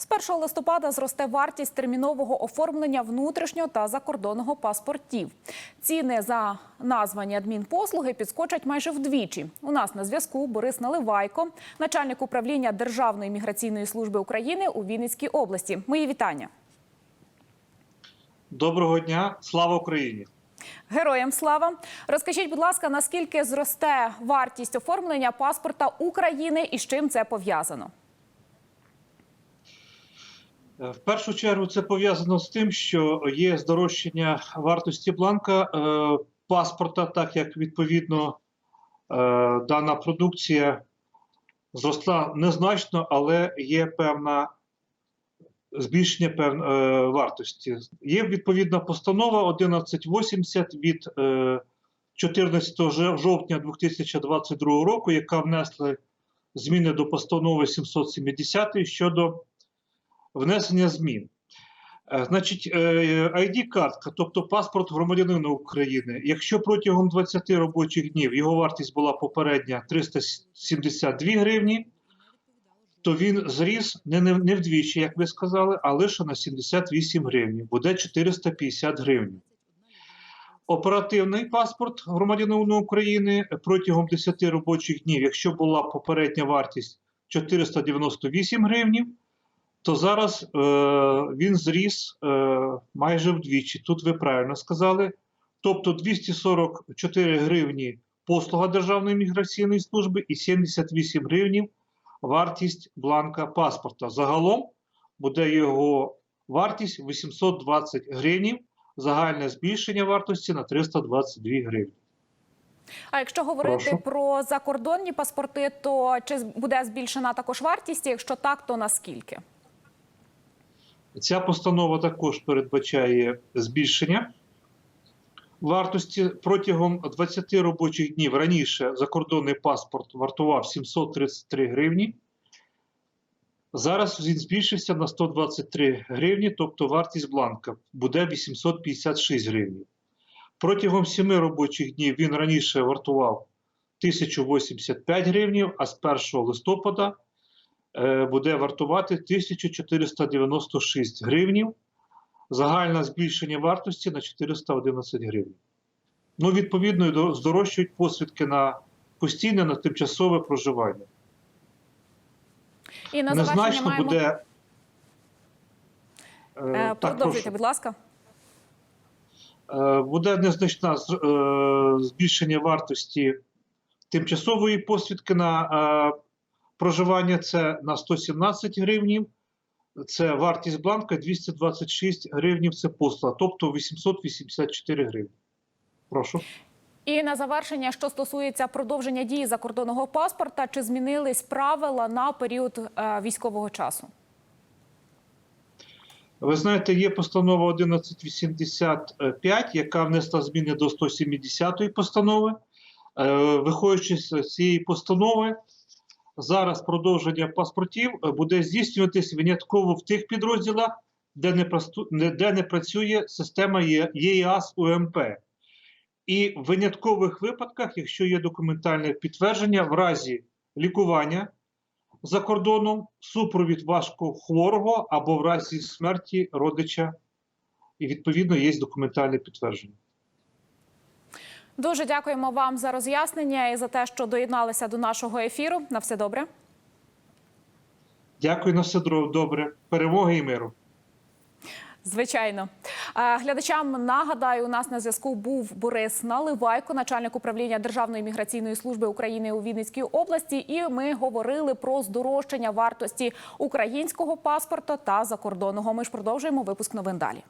З 1 листопада зросте вартість термінового оформлення внутрішнього та закордонного паспортів. Ціни за названі адмінпослуги підскочать майже вдвічі. У нас на зв'язку Борис Наливайко, начальник управління Державної міграційної служби України у Вінницькій області. Мої вітання. Доброго дня, слава Україні! Героям слава! Розкажіть, будь ласка, наскільки зросте вартість оформлення паспорта України і з чим це пов'язано? Е, В першу чергу це пов'язано з тим, що є здорожчання вартості бланка е, паспорта, так як відповідно е, дана продукція зросла незначно, але є певна збільшення пев, е, вартості. Є відповідна постанова 1180 від е, 14 жов- жовтня 2022 року, яка внесла зміни до постанови 770 щодо внесення змін. Е, Значить, ID-картка, тобто паспорт громадянина України, якщо протягом 20 робочих днів його вартість була попередня 372 гривні, то він зріс не, не, вдвічі, як ви сказали, а лише на 78 гривень, буде 450 гривень. Оперативний паспорт громадянина України протягом 10 робочих днів, якщо була попередня вартість 498 гривнів, то зараз е, він зріс е, майже вдвічі. Тут ви правильно сказали. Тобто 244 гривні послуга Державної міграційної служби і 78 гривнів вартість бланка паспорта. Загалом буде його вартість 820 гривнів, загальне збільшення вартості на 322 гривні. А якщо говорити Прошу. про закордонні паспорти, то чи буде збільшена також вартість? Якщо так, то наскільки? Ця постанова також передбачає збільшення вартості протягом 20 робочих днів. Раніше закордонний паспорт вартував 733 гривні. Зараз він збільшився на 123 гривні, тобто вартість бланка буде 856 гривень. Протягом 7 робочих днів він раніше вартував 1085 гривень, а з 1 листопада буде вартувати 1496 гривнів. Загальне збільшення вартості на 411 гривень. Ну, відповідно, здорожчують посвідки на постійне, на тимчасове проживання. І на Незначно маємо буде. Е, Е, так, продовжуйте, будь ласка. Е, буде незначне е, збільшення вартості тимчасової посвідки на е, проживання це на 117 гривнів. Це вартість бланка 226 гривнів. Це послуга, тобто 884 гривні. Прошу. І на завершення, що стосується продовження дії закордонного паспорта, чи змінились правила на період е, військового часу? Ви знаєте, є постанова 1185, яка внесла зміни до 170-ї постанови. Е, Виходячи з цієї постанови, зараз продовження паспортів е, буде здійснюватись винятково в тих підрозділах, де не, просту- де не працює система ЄАС УМП. І в виняткових випадках, якщо є документальне підтвердження, в разі лікування за кордоном, супровід важкохворого або в разі смерті родича, і відповідно є документальне підтвердження. Дуже дякуємо вам за роз'яснення і за те, що доєдналися до нашого ефіру. На все добре. Дякую на все добре. Перемоги і миру. Звичайно, Е, глядачам нагадаю, у нас на зв'язку був Борис Наливайко, начальник управління Державної міграційної служби України у Вінницькій області. І ми говорили про здорожчання вартості українського паспорта та закордонного. Ми ж продовжуємо випуск новин далі.